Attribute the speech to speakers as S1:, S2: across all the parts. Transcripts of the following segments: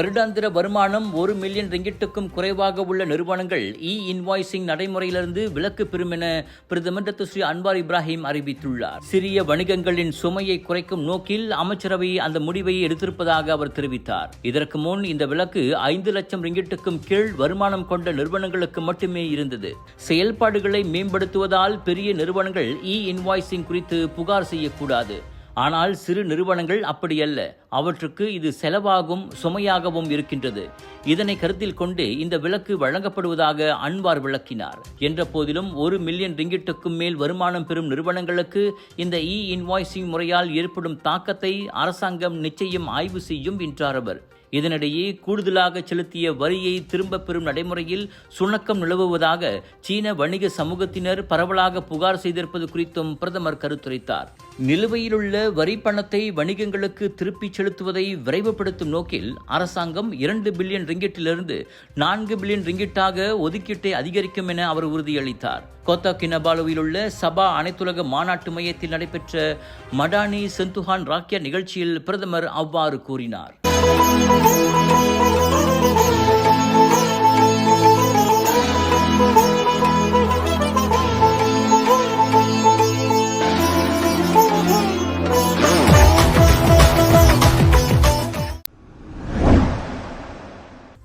S1: வருடாந்திர வருமானம் ஒரு மில்லியன் ரிங்கிட்டுக்கும் குறைவாக உள்ள நிறுவனங்கள் இ இன்வாய்சிங் நடைமுறையிலிருந்து விலக்கு பெறும் என பிரதமர் ஸ்ரீ அன்வார் இப்ராஹிம் அறிவித்துள்ளார். சிறிய வணிகங்களின் சுமையை குறைக்கும் நோக்கில் அமைச்சரவை அந்த முடிவை எடுத்திருப்பதாக அவர் தெரிவித்தார். இதற்கு முன் இந்த விலக்கு ஐந்து லட்சம் ரிங்கிட்டுக்கும் கீழ் வருமானம் கொண்ட நிறுவனங்களுக்கு மட்டுமே இருந்தது. செயல்பாடுகளை மேம்படுத்துவதால் பெரிய நிறுவனங்கள் இ இன்வாய்சிங் குறித்து புகார் செய்யக்கூடாது. ஆனால் சிறு நிறுவனங்கள் அப்படியல்ல. அவற்றுக்கு இது செலவாகும் சுமையாகவும் இருக்கின்றது. இதனை கருத்தில் கொண்டு இந்த விலக்கு வழங்கப்படுவதாக அன்வார் விளக்கினார். என்ற போதிலும் ஒரு மில்லியன் ரிங்கிட்டுக்கும் மேல் வருமானம் பெறும் நிறுவனங்களுக்கு இந்த இ இன்வாய்சிங் முறையால் ஏற்படும் தாக்கத்தை அரசாங்கம் நிச்சயம் ஆய்வு செய்யும் என்றார் அவர். இதனிடையே கூடுதலாக செலுத்திய வரியை திரும்பப் பெறும் நடைமுறையில் சுணக்கம் நிலவுவதாக சீன வணிக சமூகத்தினர் பரவலாக புகார் செய்திருப்பது குறித்தும் பிரதமர் கருத்துரைத்தார். நிலுவையிலுள்ள வரி பணத்தை வணிகங்களுக்கு திருப்பிச் செலுத்துவதை விரைவுபடுத்தும் நோக்கில் அரசாங்கம் இரண்டு பில்லியன் ரிங்கிட்டிலிருந்து நான்கு பில்லியன் ரிங்கிட்டாக ஒதுக்கீட்டை அதிகரிக்கும் என அவர் உறுதியளித்தார். கோத்தா கினபாலுவில் உள்ள சபா அனைத்துலக மாநாட்டு மையத்தில் நடைபெற்ற மடானி செந்துஹான் ராக்கியா நிகழ்ச்சியில் பிரதமர் அவ்வாறு கூறினார். Thank you.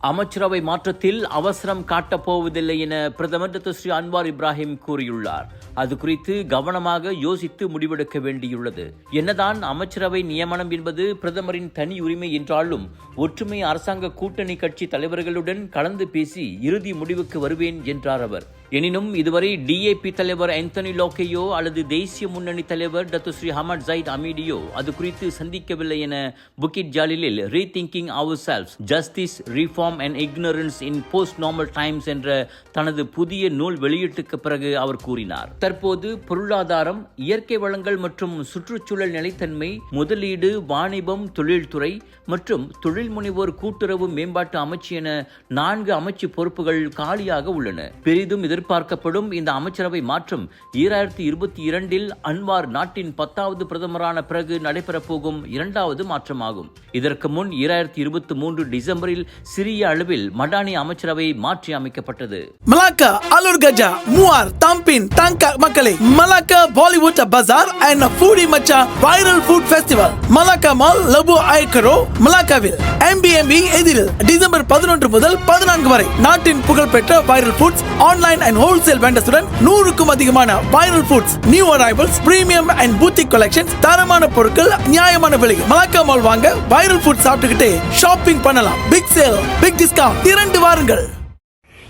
S1: அமைச்சரவை மாற்றத்தில் அவசரம் காட்டப்போவதில்லை என பிரதமர் டாக்டர் ஸ்ரீ அன்வார் இப்ராஹிம் கூறியுள்ளார். அது குறித்து கவனமாக யோசித்து முடிவெடுக்க வேண்டியுள்ளது. என்னதான் அமைச்சரவை நியமனம் என்பது பிரதமரின் தனி உரிமை என்றாலும் ஒற்றுமை அரசாங்க கூட்டணி கட்சி தலைவர்களுடன் கலந்து பேசி இறுதி முடிவுக்கு வருவேன் என்றார் அவர். எனினும் இதுவரை டிஏபி தலைவர் ஆந்தனி லோக்கையோ அல்லது தேசிய முன்னணி தலைவர் டத்து ஸ்ரீ ஹமட் ஜைத் அமீடியோ அது குறித்து சந்திக்கவில்லை என Bukit ஜாலிலில் rethinking our cells justice reform and ignorance in post normal times என்ற தனது புதிய நூல் வெளியீட்டுக்கு பிறகு அவர் கூறினார். தற்போது பொருளாதாரம் இயற்கை வளங்கள் மற்றும் சுற்றுச்சூழல் நிலைத்தன்மை முதலீடு வாணிபம் தொழில்துறை மற்றும் தொழில் முனைவோர் கூட்டுறவு மேம்பாட்டு அமைச்சு என நான்கு அமைச்சு பொறுப்புகள் காலியாக உள்ளன. பெரிதும் எதிர்பார்க்கப்படும் இந்த அமைச்சரவை மாற்றம் ஈராயிரத்தி இருபத்தி இரண்டில் அன்வார் நாட்டின் பத்தாவது பிரதமரான பிறகு நடைபெறப்போகும் இரண்டாவது மாற்றமாகும். இதற்கு முன் ஈராயிரத்தி இருபத்தி மூன்று டிசம்பரில் சிறிய அளவில் மடானி அமைச்சரவை மாற்றி அமைக்கப்பட்டது.
S2: Malacca Alor Gajah Muar Tampin, Tangka Makale, Malacca Bollywood bazaar and Foodie மச்சா viral food festival Malacca mall Lebuh Ayer Keroh மலாக்காவில் MBMB எதிரில் டிசம்பர் பதினொன்று முதல் பதினான்கு வரை நாட்டின் புகழ்பெற்ற viral foods online and wholesale வெண்டர்ஸுடன் நூறுக்கும் அதிகமான viral foods new arrivals premium and boutique collections தரமான பொருட்கள் நியாயமான விலை மலாக்கா மால் வாங்க வைரல் ஃபுட் சாப்பிட்டுக்கிட்டே ஷாப்பிங் பண்ணலாம். பிக் சேல் பிக் டிஸ்கவுண்ட் இரண்டு வாருங்கள்.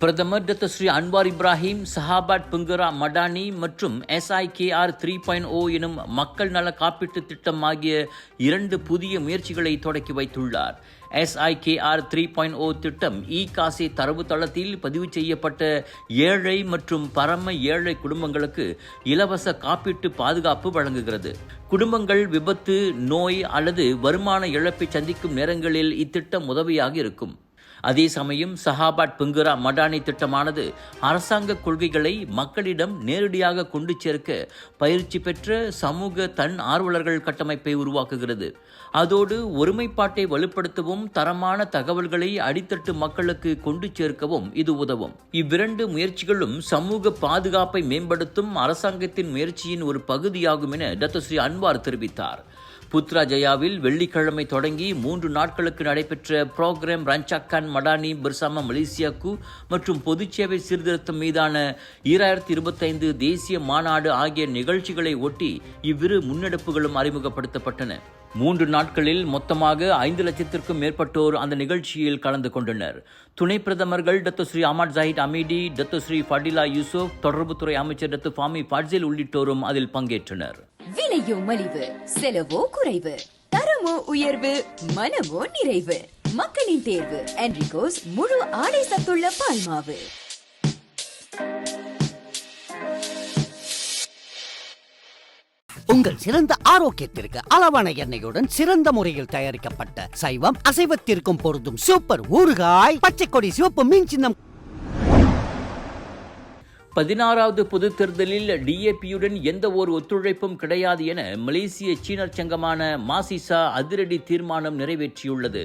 S1: பிரதமர் doctor Seri Anwar Ibrahim Sahabat புங்கரா Madani மற்றும் எஸ்ஐகேஆர் த்ரீ பாயிண்ட் ஓ எனும் மக்கள் நல காப்பீட்டு திட்டம் ஆகிய இரண்டு புதிய முயற்சிகளை தொடக்கி வைத்துள்ளார். எஸ்ஐகேஆர் த்ரீ பாயிண்ட் ஓ திட்டம் இ காசி தரவுத்தளத்தில் பதிவு செய்யப்பட்ட ஏழை மற்றும் பரம ஏழை குடும்பங்களுக்கு இலவச காப்பீட்டு பாதுகாப்பு வழங்குகிறது. குடும்பங்கள் விபத்து நோய் அல்லது வருமான இழப்பை சந்திக்கும் நேரங்களில் இத்திட்டம் உதவியாக இருக்கும். அதே சமயம் சஹாபாட் பிங்குரா மடானி திட்டமானது அரசாங்க கொள்கைகளை மக்களிடம் நேரடியாக கொண்டு சேர்க்க பயிற்சி பெற்ற சமூக தன் ஆர்வலர்கள் கட்டமைப்பை உருவாக்குகிறது. அதோடு ஒருமைப்பாட்டை வலுப்படுத்தவும் தரமான தகவல்களை அடித்தட்டு மக்களுக்கு கொண்டு சேர்க்கவும் இது உதவும். இவ்விரண்டு முயற்சிகளும் சமூக பாதுகாப்பை மேம்படுத்தும் அரசாங்கத்தின் முயற்சியின் ஒரு பகுதியாகும் என டாக்டர் அன்வார் தெரிவித்தார். புத்ரா ஜயாவில் வெள்ளிக்கிழமை தொடங்கி மூன்று நாட்களுக்கு நடைபெற்ற புரோக்ராம் ரஞ்சாக்கான் மடானி பிர்சாமா மலேசியாக்கு மற்றும் பொதுச்சேவை சீர்திருத்தம் மீதான ஈராயிரத்தி இருபத்தைந்து தேசிய மாநாடு ஆகிய நிகழ்ச்சிகளை ஒட்டி இவ்விரு முன்னெடுப்புகளும் அறிமுகப்படுத்தப்பட்டன. மூன்று நாட்களில் மொத்தமாக ஐந்து லட்சத்திற்கும் மேற்பட்டோர் அந்த நிகழ்ச்சியில் கலந்து கொண்டனர். துணை பிரதமர்கள் doctor Seri Ahmad Zahid Hamidi doctor Seri Fadhillah Yusof தொடர்புத்துறை அமைச்சர் டத்து ஃபாமி ஃபாட்சில் உள்ளிட்டோரும் அதில் பங்கேற்றனர்.
S3: விலையோ மலிவு செலவோ குறைவு. தரமோ உயர்வு மனமோ நிறைவு. மக்களின் தேர்வு என்ரிகோஸ் முழு ஆடை சத்துள்ள பால்மாவு
S4: உங்கள் சிறந்த ஆரோக்கியத்திற்கு அளவான எண்ணெயுடன் சிறந்த முறையில் தயாரிக்கப்பட்ட சைவம் அசைவத்திற்கும் பொருந்தும் சூப்பர் ஊறுகாய் பச்சை கொடி சிவப்பு மீன் சின்னம்
S1: பதினாறாவது பொது தேர்தலில் டிஏபியுடன் எந்த ஒரு ஒத்துழைப்பும் கிடையாது என மலேசிய சீனர் சங்கமான மாசிசா அதிரடி தீர்மானம் நிறைவேற்றியுள்ளது.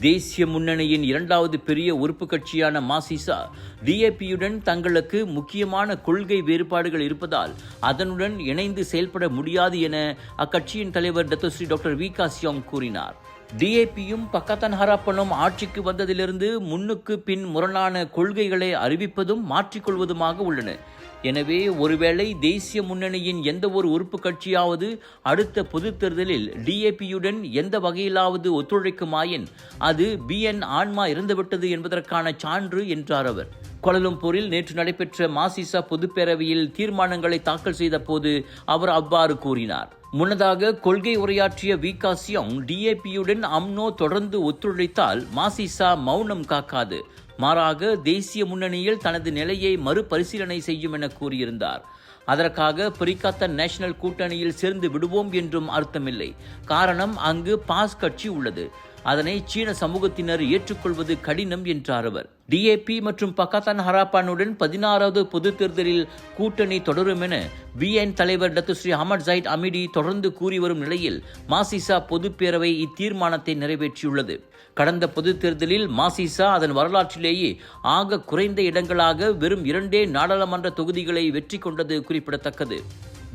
S1: தேசிய முன்னணியின் இரண்டாவது பெரிய உறுப்பு கட்சியான மாசிசா டிஏபியுடன் தங்களுக்கு முக்கியமான கொள்கை வேறுபாடுகள் இருப்பதால் அதனுடன் இணைந்து செயல்பட முடியாது என அக்கட்சியின் தலைவர் Datuk Seri doctor Wee Ka Siong கூறினார். டிஏபியும் பக்கத்தன் ஹராப்பனும் ஆட்சிக்கு வந்ததிலிருந்து முன்னுக்கு பின் முரணான கொள்கைகளை அறிவிப்பதும் மாற்றிக்கொள்வதுமாக உள்ளன. எனவே ஒருவேளை தேசிய முன்னணியின் எந்த ஒரு உறுப்பு கட்சியாவது அடுத்த பொதுத் தேர்தலில் டிஏபியுடன் எந்த வகையிலாவது ஒத்துழைக்குமாயின் அது பிஎன் ஆன்மா இறந்துவிட்டது என்பதற்கான சான்று என்றார் அவர். கோலலம்பூரில் நேற்று நடைபெற்ற மாசிசா பொதுப்பேரவையில் தீர்மானங்களை தாக்கல் செய்த போது அவர் அவ்வாறு கூறினார். முன்னதாக கொள்கை உரையாற்றிய வி. கா சியோங் டிஏபியுடன் அம்னோ தொடர்ந்து ஒத்துழைத்தால் மாசிசா மௌனம் காக்காது. மாறாக தேசிய முன்னணியில் தனது நிலையை மறுபரிசீலனை செய்யும் என கூறியிருந்தார். அதற்காக பிரிகாத்த நேஷனல் கூட்டணியில் சேர்ந்து விடுவோம் என்றும் அர்த்தமில்லை. காரணம் அங்கு பாஸ் கட்சி உள்ளது. அதனை சீன சமூகத்தினர் ஏற்றுக்கொள்வது கடினம் என்றார் அவர். டிஏபி மற்றும் பக்காத்தான் ஹராப்பானுடன் பதினாறாவது பொது தேர்தலில் கூட்டணி தொடரும் என பிஎன் தலைவர் டத்துஸ்ரீ அஹமத் ஜைட் அமிடி தொடர்ந்து கூறி வரும் நிலையில் மாசிசா பொதுப்பேரவை இத்தீர்மானத்தை நிறைவேற்றியுள்ளது. கடந்த பொது தேர்தலில் மாசிசா அதன் வரலாற்றிலேயே ஆக குறைந்த இடங்களாக வெறும் இரண்டே நாடாளுமன்ற தொகுதிகளை வெற்றி கொண்டது குறிப்பிடத்தக்கது.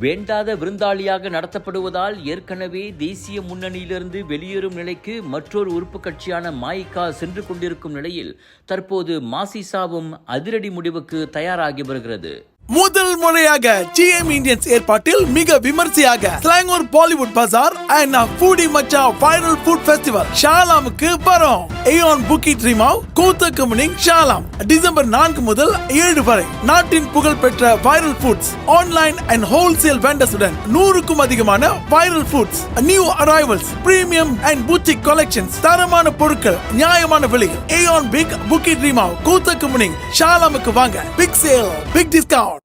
S1: வேண்டாத விருந்தாளியாக நடத்தப்படுவதால் ஏற்கனவே தேசிய முன்னணியிலிருந்து வெளியேறும் நிலைக்கு மற்றொரு உறுப்பு கட்சியான மாயிகா சென்று கொண்டிருக்கும் நிலையில் தற்போது மாசிசாவும் அதிரடி முடிவுக்கு தயாராகி வருகிறது.
S2: முதல் முறையாக ஜிஎம் இந்தியன்ஸ் ஏற்பாட்டில் மிக விமர்சையாக Selangor Bollywood bazaar and foodie Macha viral food festival ஷாலாமுக்கு வரும். ஏயோன் புக்கி ட்ரீமாவ் கூத்த முனிங் ஷாலாம். டிசம்பர் நான்கு முதல் ஏழு வரை நாட்டின் புகழ்பெற்ற viral foods online and wholesale வெண்டர்ஸுடன் நூறுக்கும் அதிகமான viral foods new arrivals premium and boutique collections தரமான பொருட்கள் நியாயமான விலையில் ஏயோன் பிக் புக்கி ட்ரீமாவ் கூத்த கம்பனிங் ஷாலாமுக்கு வாங்க. Big sale big discount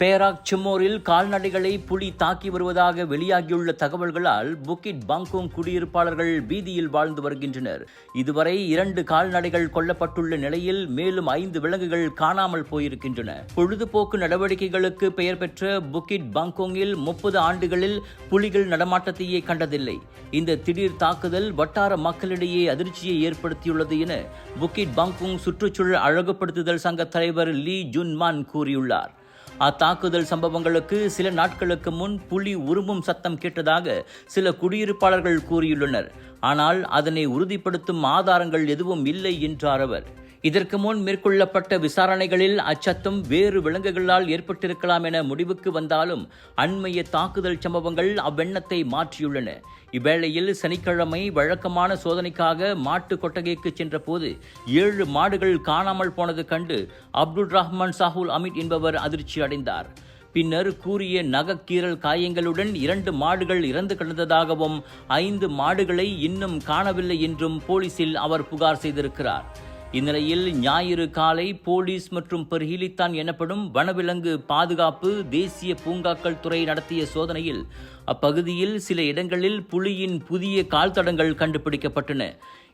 S1: Perak சிம்மோரில் கால்நடைகளை புலி தாக்கி வருவதாக வெளியாகியுள்ள தகவல்களால் புக்கிட் பாங்கோங் குடியிருப்பாளர்கள் பீதியில் வாழ்ந்து வருகின்றனர். இதுவரை இரண்டு கால்நடைகள் கொல்லப்பட்டுள்ள நிலையில் மேலும் ஐந்து விலங்குகள் காணாமல் போயிருக்கின்றன. பொழுதுபோக்கு நடவடிக்கைகளுக்கு பெயர் பெற்ற புக்கிட் பாங்கோங்கில் முப்பது ஆண்டுகளில் புலிகள் நடமாட்டத்தையே கண்டதில்லை. இந்த திடீர் தாக்குதல் வட்டார மக்களிடையே அதிர்ச்சியை ஏற்படுத்தியுள்ளது என புக்கிட் பாங்கோங் சுற்றுச்சூழல் அழகுபடுத்துதல் சங்க தலைவர் லீ ஜுன்மான் கூறியுள்ளார். அத்தாக்குதல் சம்பவங்களுக்கு சில நாட்களுக்கு முன் புலி உருமும் சத்தம் கேட்டதாக சில குடியிருப்பாளர்கள் கூறியுள்ளனர். ஆனால் அதனை உறுதிப்படுத்தும் ஆதாரங்கள் எதுவும் இல்லை என்றார் அவர். இதற்கு முன் மேற்கொள்ளப்பட்ட விசாரணைகளில் அச்சத்தம் வேறு விலங்குகளால் ஏற்பட்டிருக்கலாம் என முடிவுக்கு வந்தாலும் அண்மைய தாக்குதல் சம்பவங்கள் அவ்வெண்ணத்தை மாற்றியுள்ளன. இவ்வேளையில் சனிக்கிழமை வழக்கமான சோதனைக்காக மாட்டு கொட்டகைக்கு சென்றபோது ஏழு மாடுகள் காணாமல் போனது கண்டு அப்துல் ரஹ்மான் சாஹுல் அமித் என்பவர் அதிர்ச்சி அடைந்தார். பின்னர் கூறிய நகக்கீரல் காயங்களுடன் இரண்டு மாடுகள் இறந்து கிடந்ததாகவும் ஐந்து மாடுகளை இன்னும் காணவில்லை என்றும் போலீசில் அவர் புகார் செய்திருக்கிறார். இந்நிலையில் ஞாயிறு காலை போலீஸ் மற்றும் பெர்ஹிலித்தான் எனப்படும் வனவிலங்கு பாதுகாப்பு தேசிய பூங்காக்கள் துறை நடத்திய சோதனையில் அப்பகுதியில் சில இடங்களில் புலியின் புதிய கால்தடங்கள் கண்டுபிடிக்கப்பட்டன.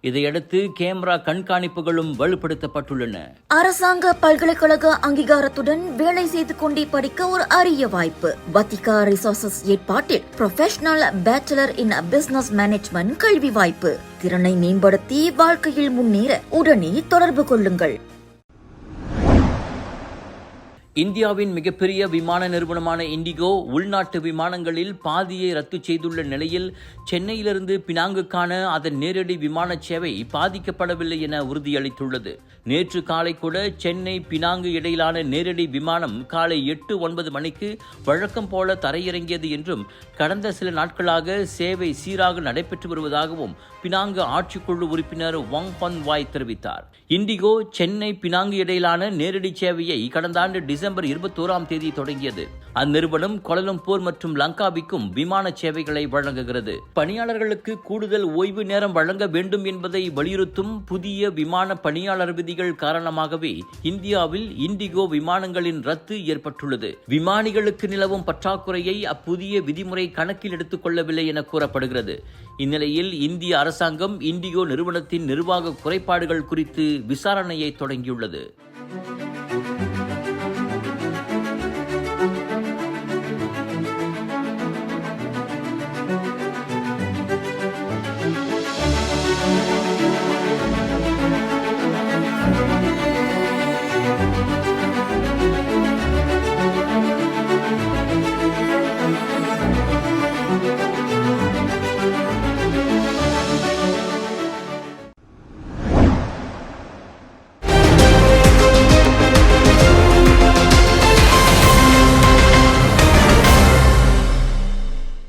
S1: இதையடுத்து கேமரா கண்காணிப்புகளும் வலுப்படுத்தப்பட்டுள்ளன.
S5: அரசாங்க பல்கலைக்கழக அங்கீகாரத்துடன் வேலை செய்து கொண்டே படிக்க ஒரு அரிய வாய்ப்பு. வத்திகா ரிசோர்சஸ் ஏற்பாட்டில் professional bachelor in business management கல்வி வாய்ப்பு. திறனை மேம்படுத்தி வாழ்க்கையில் முன்னேற உடனே தொடர்பு கொள்ளுங்கள்.
S1: இந்தியாவின் மிகப்பெரிய விமான நிறுவனமான இண்டிகோ உள்நாட்டு விமானங்களில் பாதியை ரத்து செய்துள்ள நிலையில் சென்னையிலிருந்து பினாங்குக்கான அதன் நேரடி விமான சேவை பாதிக்கப்படவில்லை என உறுதியளித்துள்ளது. நேற்று காலை கூட சென்னை பினாங்கு இடையிலான நேரடி விமானம் காலை எட்டு ஒன்பது மணிக்கு வழக்கம் போல தரையிறங்கியது என்றும் கடந்த சில நாட்களாக சேவை சீராக நடைபெற்று வருவதாகவும் பினாங்கு ஆட்சிக்குழு உறுப்பினர் வங் பன் வாய் தெரிவித்தார். இண்டிகோ சென்னை பினாங்கு இடையிலான நேரடி சேவையை கடந்த ஆண்டு டிசம்பர் டிசம்பர் இருபத்தோராம் தேதி தொடங்கியது. அந்நிறுவனம் கொலலம்பூர் மற்றும் லங்காவிக்கும் விமான சேவைகளை வழங்குகிறது. பணியாளர்களுக்கு கூடுதல் ஓய்வு நேரம் வழங்க வேண்டும் என்பதை வலியுறுத்தும் புதிய விமான பணியாளர் விதிகள் காரணமாகவே இந்தியாவில் இண்டிகோ விமானங்களின் ரத்து ஏற்பட்டுள்ளது. விமானிகளுக்கு நிலவும் பற்றாக்குறையை அப்புதிய விதிமுறை கணக்கில் எடுத்துக் கொள்ளவில்லை என கூறப்படுகிறது. இந்நிலையில் இந்திய அரசாங்கம் இண்டிகோ நிறுவனத்தின் நிர்வாக குறைபாடுகள் குறித்து விசாரணையை தொடங்கியுள்ளது.